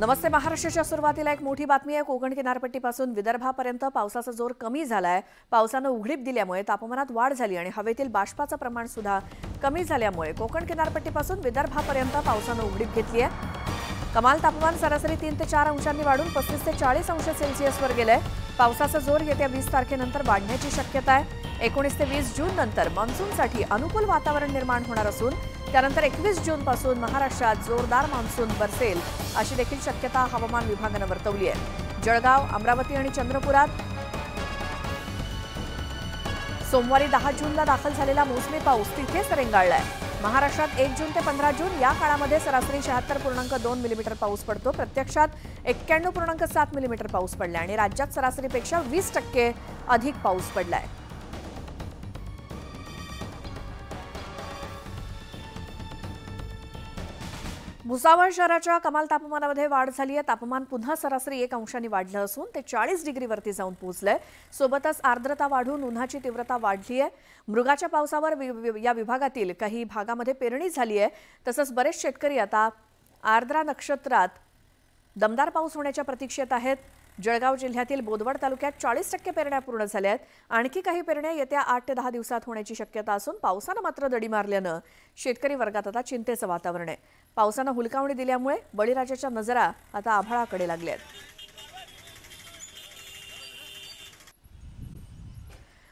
नमस्ते. महाराष्ट्राच्या सुरुवातीला एक मोठी बातमी आहे. कोकण किनारपट्टीपासून विदर्भापर्यंत पावसाचा जोर कमी झाला आहे पावसानं उघडीप दिल्यामुळे तापमानात वाढ झाली आणि हवेतील बाष्पाचं प्रमाण सुद्धा कमी झाल्यामुळे कोकण किनारपट्टीपासून विदर्भापर्यंत पावसानं उघडीप घेतली आहे कमाल तापमान सरासरी तीन ते चार अंशांनी वाढून पस्तीस ते चाळीस अंश सेल्सिअसवर गेलंय. पावसाचा जोर येत्या वीस तारखेनंतर वाढण्याची शक्यता आहे. एकोणीस ते वीस जून नंतर मान्सूनसाठी अनुकूल वातावरण निर्माण होणार असून त्यानंतर एकवीस जून पासून महाराष्ट्रात जोरदार मान्सून बरसेल अशी देखील शक्यता हवामान विभागानं वर्तवली आहे. जळगाव अमरावती आणि चंद्रपुरात सोमवारी दहा जूनला दाखल झालेला मोसमी पाऊस तिथेच रेंगाळलाय महाराष्ट्रात एक जून ते पंधरा जून या काळामध्ये सरासरी शहात्तर पूर्णांक दोन मिलीमीटर पाऊस पडतो. प्रत्यक्षात एक्क्याण्णव पूर्णांक सात मिलीमीटर पाऊस पडलाय आणि राज्यात सरासरीपेक्षा वीस टक्के अधिक पाऊस पडलाय. भुसावळ शहराच्या कमाल तापमानामध्ये वाढ झाली आहे. तापमान पुन्हा सरासरी एक अंशांनी वाढलं असून ते चाळीस डिग्रीवरती जाऊन पोहोचलंय. सोबतच आर्द्रता वाढून उन्हाची तीव्रता वाढली आहे. मृगाच्या पावसावर वि- वि- या विभागातील काही भागामध्ये पेरणी झाली आहे. तसंच बरेच शेतकरी आता आर्द्रा नक्षत्रात दमदार पाऊस होण्याच्या प्रतीक्षेत आहेत. जळगाव जिल्ह्यातील बोदवड तालुक्यात चाळीस टक्के पेरण्या पूर्ण झाल्या आहेत. आणखी काही पेरण्या येत्या आठ ते दहा दिवसात होण्याची शक्यता असून पावसानं मात्र दडी मारल्यानं शेतकरी वर्गात आता चिंतेचं वातावरण आहे. पावसानं हुलकावणी दिल्यामुळे बळीराजाच्या नजरा आता आभाळाकडे लागल्या आहेत.